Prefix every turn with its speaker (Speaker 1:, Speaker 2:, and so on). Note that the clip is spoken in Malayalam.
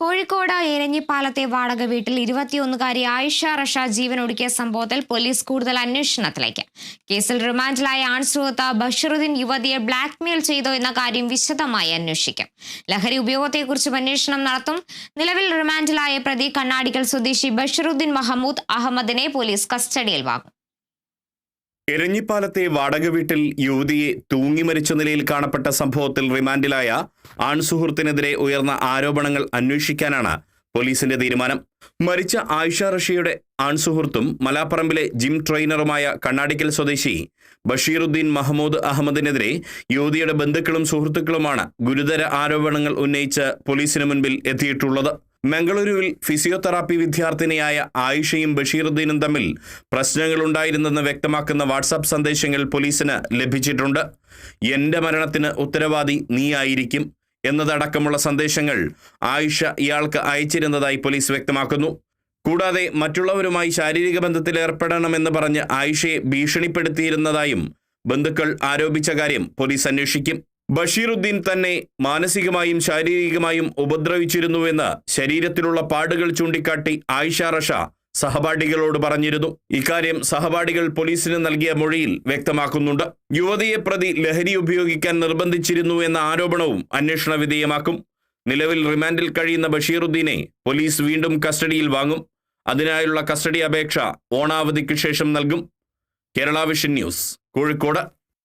Speaker 1: കോഴിക്കോട് എരഞ്ഞിപ്പാലത്തെ വാടക വീട്ടിൽ ഇരുപത്തിയൊന്നുകാരി ആയിഷ റഷ ജീവനൊടുക്കിയ സംഭവത്തിൽ പോലീസ് കൂടുതൽ അന്വേഷണത്തിലേക്ക്. കേസിൽ റിമാൻഡിലായ ആൺസുഹൃത്ത് ബഷറുദ്ദീൻ യുവതിയെ ബ്ലാക്ക്മെയിൽ ചെയ്തോ എന്ന കാര്യം വിശദമായി അന്വേഷിക്കും. ലഹരി ഉപയോഗത്തെക്കുറിച്ചും അന്വേഷണം നടത്തും. നിലവിൽ റിമാൻഡിലായ പ്രതി കണ്ണാടിക്കൽ സ്വദേശി ബഷറുദ്ദീൻ മഹമ്മൂദ് അഹമ്മദിനെ പോലീസ് കസ്റ്റഡിയിൽ വാങ്ങും.
Speaker 2: എരഞ്ഞിപ്പാലത്തെ വാടക വീട്ടിൽ യുവതിയെ തൂങ്ങി മരിച്ച നിലയിൽ കാണപ്പെട്ട സംഭവത്തിൽ റിമാൻഡിലായ ആൺസുഹൃത്തിനെതിരെ ഉയർന്ന ആരോപണങ്ങൾ അന്വേഷിക്കാനാണ് പോലീസിന്റെ തീരുമാനം. മരിച്ച ആയിഷ റഷിയുടെ ആൺസുഹൃത്തും മലാപ്പറമ്പിലെ ജിം ട്രെയിനറുമായ കണ്ണാടിക്കൽ സ്വദേശി ബഷീറുദ്ദീൻ മഹമ്മൂദ് അഹമ്മദിനെതിരെ യുവതിയുടെ ബന്ധുക്കളും സുഹൃത്തുക്കളുമാണ് ഗുരുതര ആരോപണങ്ങൾ ഉന്നയിച്ച് പോലീസിന് മുൻപിൽ എത്തിയിട്ടുള്ളത്. മംഗളൂരുവിൽ ഫിസിയോതെറാപ്പി വിദ്യാർത്ഥിനിയായ ആയിഷയും ബഷീറുദ്ദീനും തമ്മിൽ പ്രശ്നങ്ങളുണ്ടായിരുന്നെന്ന് വ്യക്തമാക്കുന്ന വാട്സാപ്പ് സന്ദേശങ്ങൾ പോലീസിന് ലഭിച്ചിട്ടുണ്ട്. എന്റെ മരണത്തിന് ഉത്തരവാദി നീയായിരിക്കും എന്നതടക്കമുള്ള സന്ദേശങ്ങൾ ആയിഷ ഇയാൾക്ക് അയച്ചിരുന്നതായി പോലീസ് വ്യക്തമാക്കുന്നു. കൂടാതെ മറ്റുള്ളവരുമായി ശാരീരിക ബന്ധത്തിൽ ഏർപ്പെടണമെന്ന് പറഞ്ഞ് ആയിഷയെ ഭീഷണിപ്പെടുത്തിയിരുന്നതായും ബന്ധുക്കൾ ആരോപിച്ച കാര്യം പോലീസ് അന്വേഷിക്കും. ബഷീറുദ്ദീൻ തന്നെ മാനസികമായും ശാരീരികമായും ഉപദ്രവിച്ചിരുന്നുവെന്ന് ശരീരത്തിലുള്ള പാടുകൾ ചൂണ്ടിക്കാട്ടി ആയിഷ റഷ സഹപാഠികളോട് പറഞ്ഞിരുന്നു. ഇക്കാര്യം സഹപാഠികൾ പോലീസിന് നൽകിയ മൊഴിയിൽ വ്യക്തമാക്കുന്നുണ്ട്. യുവതിയെ പ്രതി ലഹരി ഉപയോഗിക്കാൻ നിർബന്ധിച്ചിരുന്നു എന്ന ആരോപണവും അന്വേഷണ വിധേയമാക്കും. നിലവിൽ റിമാൻഡിൽ കഴിയുന്ന ബഷീറുദ്ദീനെ പോലീസ് വീണ്ടും കസ്റ്റഡിയിൽ വാങ്ങും. അതിനായുള്ള കസ്റ്റഡി അപേക്ഷ ഓണാവധിക്ക് ശേഷം നൽകും. Kerala vision news Kozhikode.